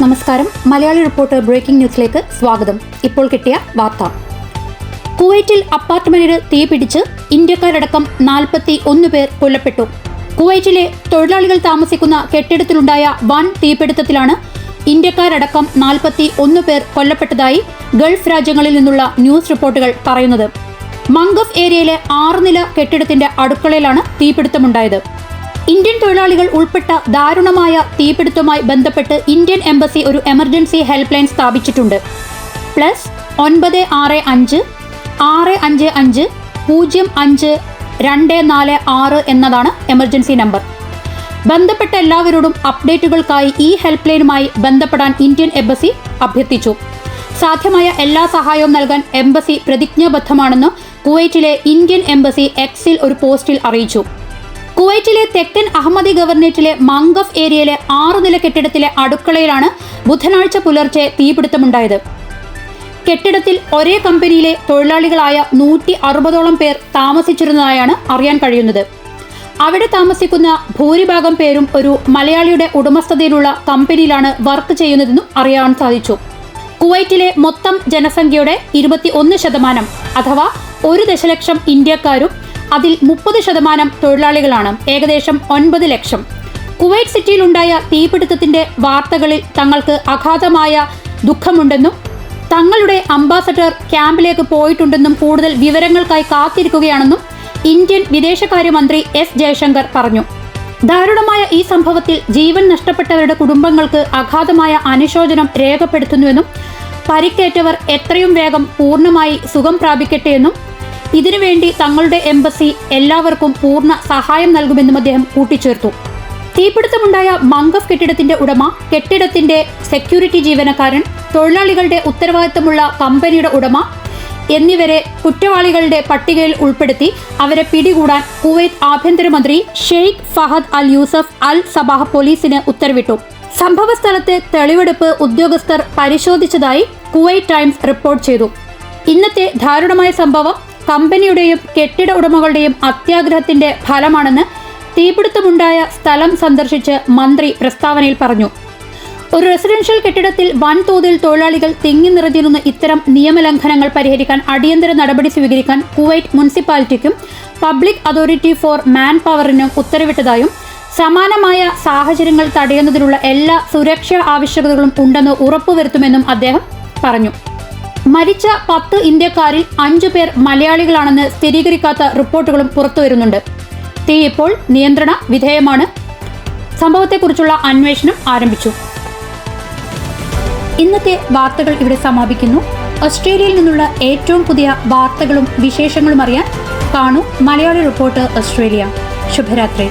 നമസ്കാരം. Malayali reporter breaking ന്യൂസിലേക്ക് സ്വാഗതം. ഇപ്പോൾ കിട്ടിയ വാർത്ത. കുവൈറ്റിൽ അപ്പാർട്ട്മെന്റിന് തീപിടിച്ച് ഇന്ത്യക്കാരടക്കം നാൽപ്പത്തി ഒന്ന് പേർ കൊല്ലപ്പെട്ടു. കുവൈറ്റിലെ തൊഴിലാളികൾ താമസിക്കുന്ന കെട്ടിടത്തിലുണ്ടായ വൻ തീപിടുത്തത്തിലാണ് ഇന്ത്യക്കാരടക്കം നാൽപ്പത്തി ഒന്ന് പേർ കൊല്ലപ്പെട്ടതായി ഗൾഫ് രാജ്യങ്ങളിൽ നിന്നുള്ള ന്യൂസ് റിപ്പോർട്ടുകൾ പറയുന്നത്. മംഗഫ് ഏരിയയിലെ ആറ് നില കെട്ടിടത്തിന്റെ അടുക്കളയിലാണ് തീപിടുത്തമുണ്ടായത്. ഇന്ത്യൻ തൊഴിലാളികൾ ഉൾപ്പെട്ട ദാരുണമായ തീപിടുത്തവുമായി ബന്ധപ്പെട്ട് ഇന്ത്യൻ എംബസി ഒരു എമർജൻസി ഹെൽപ്പ് ലൈൻ സ്ഥാപിച്ചിട്ടുണ്ട്. പ്ലസ് ഒൻപത് ആറ് അഞ്ച് ആറ് അഞ്ച് അഞ്ച് പൂജ്യം അഞ്ച് രണ്ട് നാല് ആറ് എന്നതാണ് എമർജൻസി നമ്പർ. ബന്ധപ്പെട്ട എല്ലാവരോടും അപ്ഡേറ്റുകൾക്കായി ഈ ഹെൽപ്പ് ലൈനുമായി ബന്ധപ്പെടാൻ ഇന്ത്യൻ എംബസി അഭ്യർത്ഥിച്ചു. സാധ്യമായ എല്ലാ സഹായവും നൽകാൻ എംബസി പ്രതിജ്ഞാബദ്ധമാണെന്ന് കുവൈറ്റിലെ ഇന്ത്യൻ എംബസി എക്സിൽ ഒരു പോസ്റ്റിൽ അറിയിച്ചു. കുവൈറ്റിലെ തെക്കൻ അഹമ്മദി ഗവർണേറ്റിലെ മംഗഫ് ഏരിയയിലെ ആറു നില കെട്ടിടത്തിലെ അടുക്കളയിലാണ് ബുധനാഴ്ച പുലർച്ചെ തീപിടുത്തമുണ്ടായത്. കെട്ടിടത്തിൽ ഒരേ കമ്പനിയിലെ തൊഴിലാളികളായ നൂറ്റി അറുപതോളം പേർ താമസിച്ചിരുന്നതായാണ് അറിയാൻ കഴിയുന്നത്. അവിടെ താമസിക്കുന്ന ഭൂരിഭാഗം പേരും ഒരു മലയാളിയുടെ ഉടമസ്ഥതയിലുള്ള കമ്പനിയിലാണ് വർക്ക് ചെയ്യുന്നതെന്നും അറിയാൻ സാധിച്ചു. കുവൈറ്റിലെ മൊത്തം ജനസംഖ്യയുടെ ഇരുപത്തി ഒന്ന് ശതമാനം അഥവാ ഒരു ദശലക്ഷം ഇന്ത്യക്കാരും അതിൽ മുപ്പത് ശതമാനം തൊഴിലാളികളാണ് ഏകദേശം ഒൻപത് ലക്ഷം. കുവൈറ്റ് സിറ്റിയിലുണ്ടായ തീപിടുത്തത്തിന്റെ വാർത്തകളിൽ തങ്ങൾക്ക് അഗാധമായ ദുഃഖമുണ്ടെന്നും തങ്ങളുടെ അംബാസഡർ ക്യാമ്പിലേക്ക് പോയിട്ടുണ്ടെന്നും കൂടുതൽ വിവരങ്ങൾക്കായി കാത്തിരിക്കുകയാണെന്നും ഇന്ത്യൻ വിദേശകാര്യമന്ത്രി എസ് ജയശങ്കർ പറഞ്ഞു. ദാരുണമായ ഈ സംഭവത്തിൽ ജീവൻ നഷ്ടപ്പെട്ടവരുടെ കുടുംബങ്ങൾക്ക് അഗാധമായ അനുശോചനം രേഖപ്പെടുത്തുന്നുവെന്നും പരിക്കേറ്റവർ എത്രയും വേഗം പൂർണമായി സുഖം പ്രാപിക്കട്ടെയെന്നും ഇതിനുവേണ്ടി തങ്ങളുടെ എംബസി എല്ലാവർക്കും പൂർണ സഹായം നൽകുമെന്നും അദ്ദേഹം കൂട്ടിച്ചേർത്തു. തീപിടുത്തമുണ്ടായ മംഗഫ് കെട്ടിടത്തിന്റെ ഉടമ കെട്ടിടത്തിന്റെ സെക്യൂരിറ്റി ജീവനക്കാരൻ തൊഴിലാളികളുടെ ഉത്തരവാദിത്തമുള്ള കമ്പനിയുടെ ഉടമ എന്നിവരെ കുറ്റവാളികളുടെ പട്ടികയിൽ ഉൾപ്പെടുത്തി അവരെ പിടികൂടാൻ കുവൈത്ത് ആഭ്യന്തരമന്ത്രി Sheikh Fahad Al Yousef Al Sabah പോലീസിന് ഉത്തരവിട്ടു. സംഭവസ്ഥലത്തെ തെളിവെടുപ്പ് ഉദ്യോഗസ്ഥർ പരിശോധിച്ചതായി കുവൈറ്റ് ടൈംസ് റിപ്പോർട്ട് ചെയ്തു. ഇന്നത്തെ ദാരുണമായ സംഭവം കമ്പനിയുടെയും കെട്ടിട ഉടമകളുടെയും അത്യാഗ്രഹത്തിന്റെ ഫലമാണെന്ന് തീപിടുത്തമുണ്ടായ സ്ഥലം സന്ദർശിച്ച് മന്ത്രി പ്രസ്താവനയിൽ പറഞ്ഞു. ഒരു റെസിഡൻഷ്യൽ കെട്ടിടത്തിൽ വൻതോതിൽ തൊഴിലാളികൾ തിങ്ങി നിറഞ്ഞിരുന്ന ഇത്തരം നിയമലംഘനങ്ങൾ പരിഹരിക്കാൻ അടിയന്തര നടപടി സ്വീകരിക്കാൻ കുവൈറ്റ് മുനിസിപ്പാലിറ്റിക്കും പബ്ലിക് അതോറിറ്റി ഫോർ മാൻ പവറിനും ഉത്തരവിട്ടതായും സമാനമായ സാഹചര്യങ്ങൾ തടയുന്നതിനുള്ള എല്ലാ സുരക്ഷാ ആവശ്യകതകളും ഉണ്ടെന്ന് ഉറപ്പുവരുത്തുമെന്നും അദ്ദേഹം പറഞ്ഞു. മരിച്ച പത്ത് ഇന്ത്യക്കാരിൽ അഞ്ചു പേർ മലയാളികളാണെന്ന് സ്ഥിരീകരിക്കാത്ത റിപ്പോർട്ടുകളും പുറത്തുവരുന്നുണ്ട് തീ ഇപ്പോൾ നിയന്ത്രണ വിധേയമാണ്. സംഭവത്തെക്കുറിച്ചുള്ള അന്വേഷണം ആരംഭിച്ചു. ഇന്നത്തെ വാർത്തകൾ ഇവിടെ സമാപിക്കുന്നു. ഓസ്ട്രേലിയയിൽ നിന്നുള്ള ഏറ്റവും പുതിയ വാർത്തകളും വിശേഷങ്ങളും അറിയാൻ കാണൂ മലയാളി റിപ്പോർട്ട് ഓസ്ട്രേലിയ. ശുഭരാത്രി.